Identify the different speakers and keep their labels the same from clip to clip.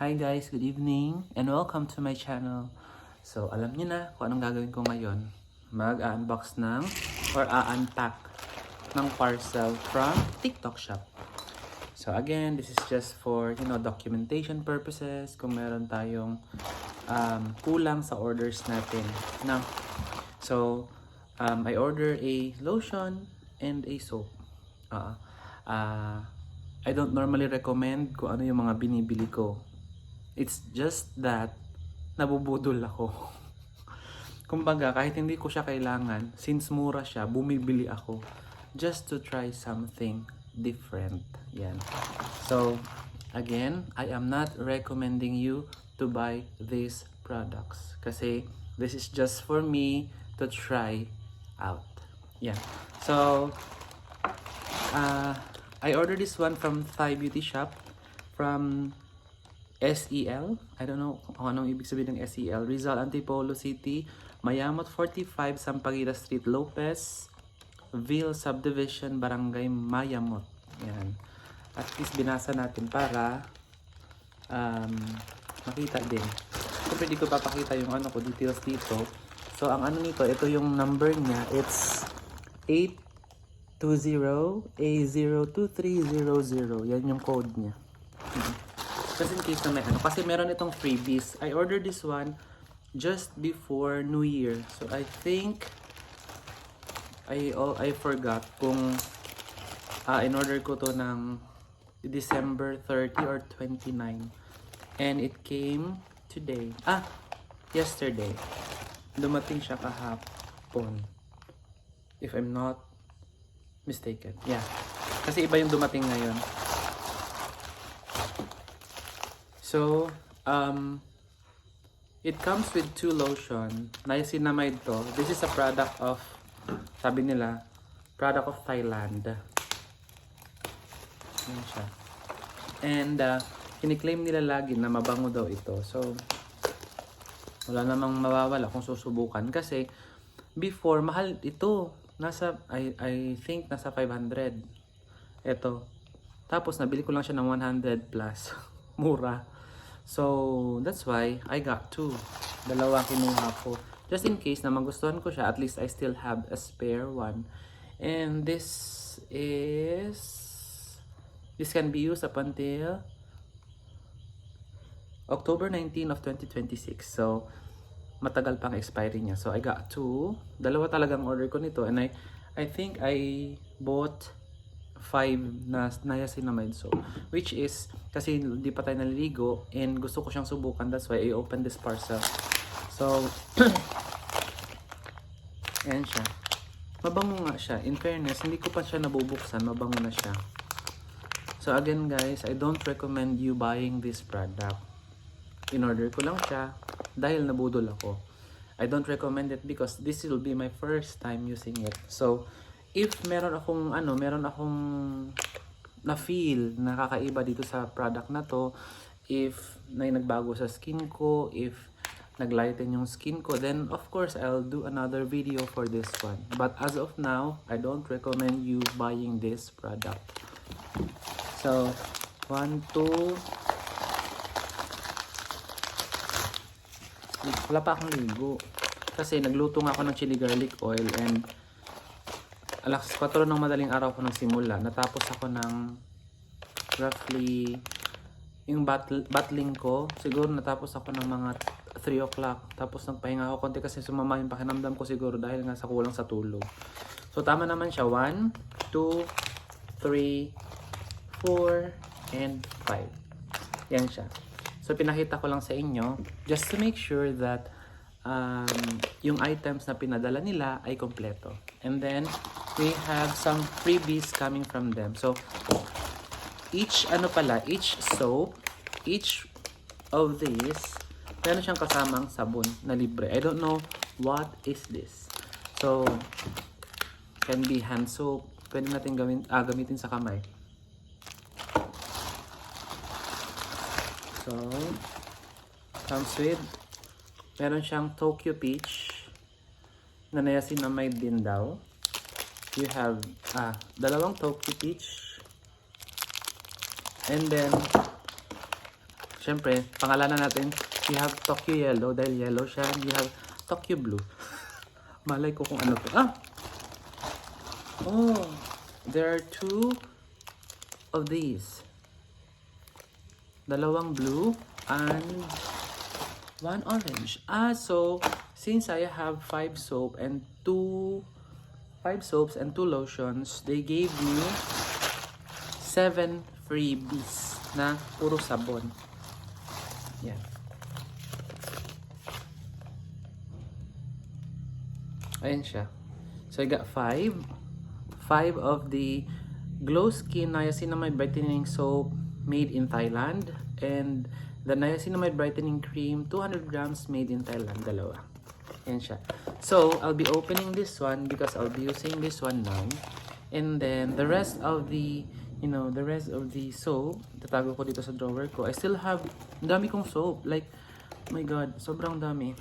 Speaker 1: Hi guys, good evening and welcome to my channel. So, alam niyo na kung anong gagawin ko ngayon. Mag-unbox ng or a-unpack ng parcel from TikTok shop. So again, this is just for, you know, documentation purposes. Kung meron tayong um, kulang sa orders natin. Now, so, um, I order a lotion and a soap. Uh, uh, I don't normally recommend kung ano yung mga binibili ko. It's just that nabubudol ako. Kumbaga, kahit hindi ko siya kailangan, since mura siya, bumibili ako just to try something different. Yan. So, again, I am not recommending you to buy these products kasi this is just for me to try out. Yeah. So, uh, I ordered this one from Thai Beauty Shop from SEL. I don't know kung anong ibig sabihin ng SEL. Rizal Antipolo City, Mayamot 45, Sampaguita Street, Lopez, Ville Subdivision, Barangay Mayamot. Yan. At least binasa natin para um, makita din. So, pwede ko papakita yung ano ko, details dito. So, ang ano nito, ito yung number niya. It's 820A02300. Yan yung code niya. Mhm. Just in case na may ano. Kasi meron itong freebies. I ordered this one just before New Year. So, I think I oh, I forgot kung ah in order ko to ng December 30 or 29. And it came today. Ah, yesterday. Dumating siya kahapon. If I'm not mistaken. Yeah. Kasi iba yung dumating ngayon. So, um, it comes with two lotion. Niacinamide to. This is a product of, sabi nila, product of Thailand. Yan siya. And, uh, kiniklaim nila lagi na mabango daw ito. So, wala namang mawawala kung susubukan. Kasi, before, mahal ito. Nasa, I, I think, nasa 500. Ito. Tapos, nabili ko lang siya ng 100 plus. Mura. So, that's why I got two. Dalawa kinuha ko. Just in case na magustuhan ko siya, at least I still have a spare one. And this is... This can be used up until October 19 of 2026. So, matagal pang expiry niya. So, I got two. Dalawa talagang order ko nito. And I, I think I bought five na niacinamide soap. Which is, kasi hindi pa tayo naliligo and gusto ko siyang subukan. That's why I opened this parcel. So, ayan siya. Mabango nga siya. In fairness, hindi ko pa siya nabubuksan. Mabango na siya. So again guys, I don't recommend you buying this product. In-order ko lang siya dahil nabudol ako. I don't recommend it because this will be my first time using it. So, if meron akong ano, meron akong na feel na kakaiba dito sa product na to, if may nagbago sa skin ko, if naglighten yung skin ko, then of course I'll do another video for this one. But as of now, I don't recommend you buying this product. So, one, two, wala pa akong ligo. Kasi nagluto nga ako ng chili garlic oil and alas 4 ng madaling araw ko nang simula. Natapos ako ng roughly yung battle, battling ko. Siguro natapos ako ng mga 3 o'clock. Tapos nagpahinga ako konti kasi sumama yung pakinamdam ko siguro dahil nga sa kulang sa tulog. So tama naman siya. 1, 2, 3, 4, and 5. Yan siya. So, pinakita ko lang sa inyo just to make sure that um, yung items na pinadala nila ay kompleto. And then, we have some freebies coming from them. So, each, ano pala, each soap, each of these, meron siyang kasamang sabon na libre. I don't know what is this. So, can be hand soap. Pwede natin gawin, ah, gamitin sa kamay. So, comes with, meron siyang Tokyo Peach na niacinamide din daw. You have, ah, dalawang Tokyo Peach. And then, syempre, pangalanan natin, we have Tokyo Yellow, dahil yellow siya, we have Tokyo Blue. Malay ko kung ano to. Ah! Oh, there are two of these. Dalawang blue and one orange. Ah, so since I have five soap and two five soaps and two lotions, they gave me seven freebies na puro sabon. Yan. Ayan siya. So I got five. Five of the Glow Skin Niacinamide Brightening Soap made in Thailand. And the Niacinamide Brightening Cream, 200 grams made in Thailand. Dalawa. Ayan siya. So, I'll be opening this one because I'll be using this one now. And then, the rest of the, you know, the rest of the soap, tatago ko dito sa drawer ko. I still have, dami kong soap. Like, my God, sobrang dami.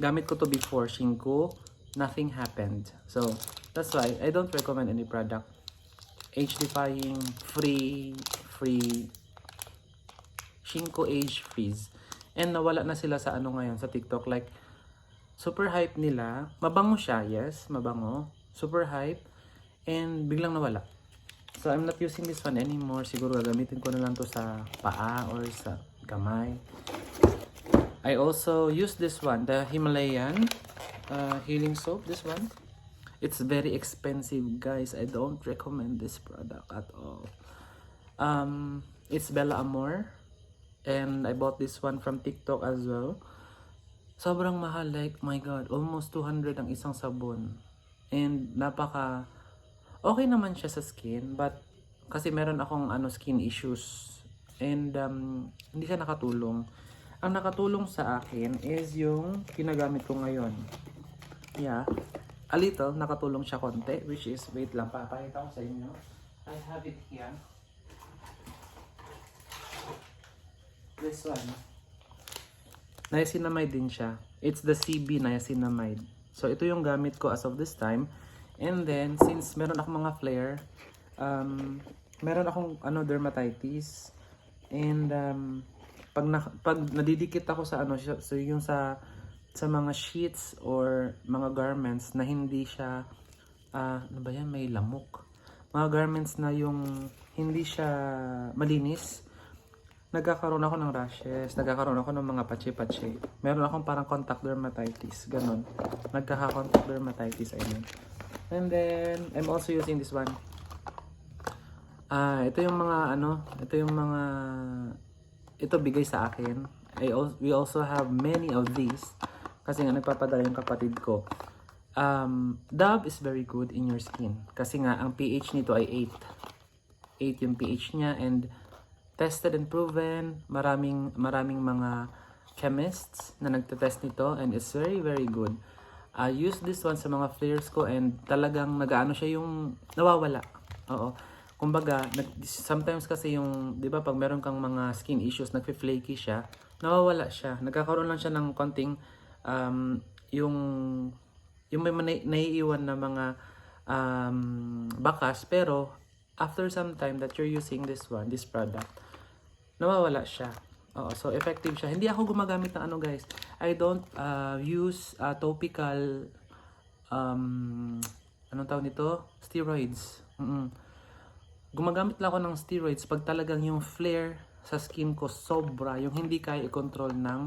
Speaker 1: Gamit ko to before, Shinko. Nothing happened. So, that's why I don't recommend any product. Age-defying, free, free, Shinko age freeze. And nawala na sila sa ano ngayon, sa TikTok. Like, super hype nila. Mabango siya, yes, mabango. Super hype. And biglang nawala. So, I'm not using this one anymore. Siguro gagamitin ko na lang to sa paa or sa kamay. I also use this one, the Himalayan uh, healing soap. This one, it's very expensive, guys. I don't recommend this product at all. Um, it's Bella Amor, and I bought this one from TikTok as well. Sobrang mahal, like my God, almost 200 ang isang sabon, and napaka okay naman siya sa skin, but kasi meron akong ano skin issues, and um, hindi siya nakatulong. Ang nakatulong sa akin is yung ginagamit ko ngayon. Yeah. A little, nakatulong siya konti, which is, wait lang, papakita ko sa inyo. I have it here. This one. Niacinamide din siya. It's the CB niacinamide. So, ito yung gamit ko as of this time. And then, since meron akong mga flare, um, meron akong ano, dermatitis. And, um, pag, na, pag nadidikit ako sa ano, so yung sa sa mga sheets or mga garments na hindi siya ah ano ba yan may lamok mga garments na yung hindi siya malinis nagkakaroon ako ng rashes nagkakaroon ako ng mga patsi-patsi meron akong parang contact dermatitis ganun nagkaka-contact dermatitis I mean and then I'm also using this one ah ito yung mga ano ito yung mga ito bigay sa akin. I al- we also have many of these kasi nga nagpapadala yung kapatid ko. Um, Dove is very good in your skin kasi nga ang pH nito ay 8. 8 yung pH niya and tested and proven. Maraming maraming mga chemists na nagte-test nito and it's very very good. I use this one sa mga flares ko and talagang nagaano siya yung nawawala. Oo. Kumbaga, nag, sometimes kasi yung, di ba, pag meron kang mga skin issues, nagfi-flaky siya, nawawala siya. Nagkakaroon lang siya ng konting, um, yung, yung may naiiwan na mga um, bakas, pero after some time that you're using this one, this product, nawawala siya. Oo, so effective siya. Hindi ako gumagamit ng ano guys. I don't uh, use uh, topical um, anong tawag nito? Steroids. Mm-mm. Gumagamit lang ako ng steroids pag talagang yung flare sa skin ko sobra, yung hindi kaya i-control ng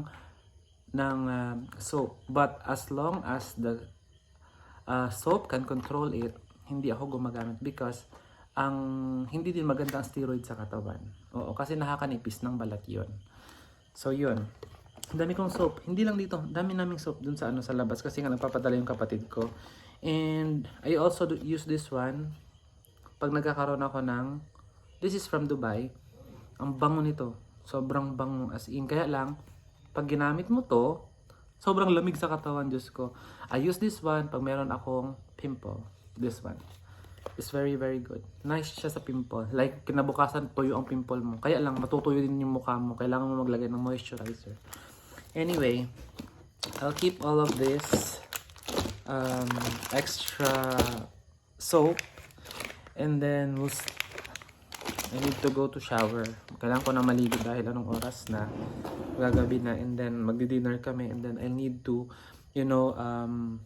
Speaker 1: ng uh, soap. But as long as the uh, soap can control it, hindi ako gumagamit because ang hindi din maganda ang steroid sa katawan. Oo, kasi nakakanipis ng balat 'yon. So 'yun. Ang dami kong soap. Hindi lang dito, dami naming soap dun sa ano sa labas kasi nga nagpapadala yung kapatid ko. And I also do, use this one pag nagkakaroon ako ng this is from Dubai. Ang bango nito. Sobrang bango as in. Kaya lang, pag ginamit mo to, sobrang lamig sa katawan, Diyos ko. I use this one pag meron akong pimple. This one. It's very, very good. Nice siya sa pimple. Like, kinabukasan tuyo ang pimple mo. Kaya lang, matutuyo din yung mukha mo. Kailangan mo maglagay ng moisturizer. Anyway, I'll keep all of this um, extra soap. And then, we'll, I need to go to shower. Kailangan ko na maligo dahil anong oras na. Gagabi na and then magdi-dinner kami and then I need to, you know, um,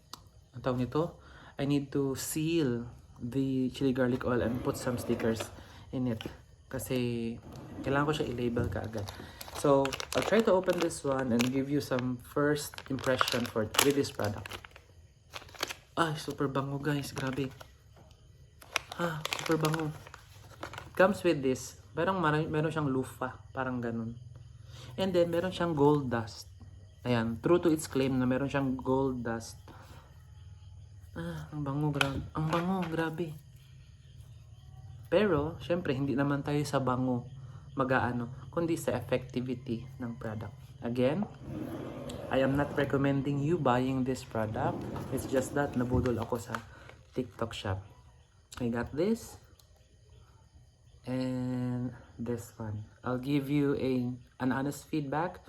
Speaker 1: ang tawag nito? I need to seal the chili garlic oil and put some stickers in it. Kasi kailangan ko siya i-label kaagad. So, I'll try to open this one and give you some first impression for with this product. Ay, super bango guys. Grabe. Ah, super bango. Comes with this. Parang mar- meron siyang lufa. Parang ganun. And then, meron siyang gold dust. Ayan. True to its claim na meron siyang gold dust. Ah, ang bango. Grabe. Ang bango. Grabe. Pero, syempre, hindi naman tayo sa bango mag-aano, kundi sa effectivity ng product. Again, I am not recommending you buying this product. It's just that nabudol ako sa TikTok shop. I got this and this one. I'll give you a an honest feedback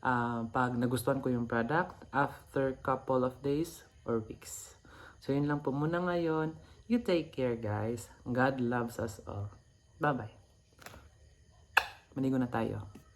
Speaker 1: uh, pag nagustuhan ko yung product after couple of days or weeks. So yun lang po muna ngayon. You take care guys. God loves us all. Bye-bye. Manigo na tayo.